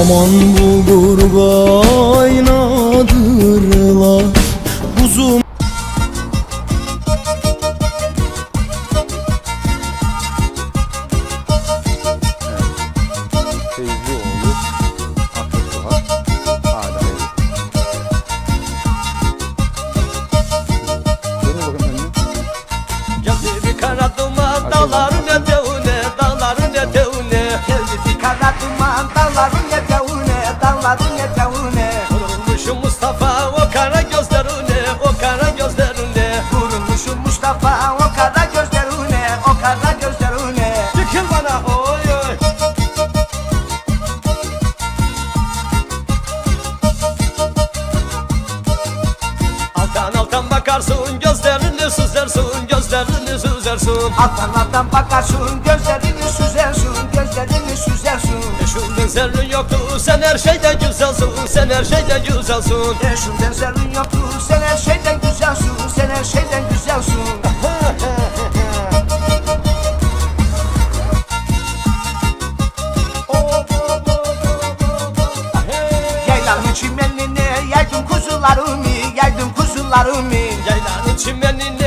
Aman bulgur kaynadırlar Kuzum Feyzlioğlu Vurulmuşum Mustafa o kara Alttan alttan bakarsın gözlerini süzersin Gözlerini süzersin. Alttan alttan bakarsın gözlerini süzersin Gözlerini süzersin. Eşin benzerin yoktu sen her şeyden güzelsin Sen her şeyden güzelsin. Eşin benzerin yoktu out of me.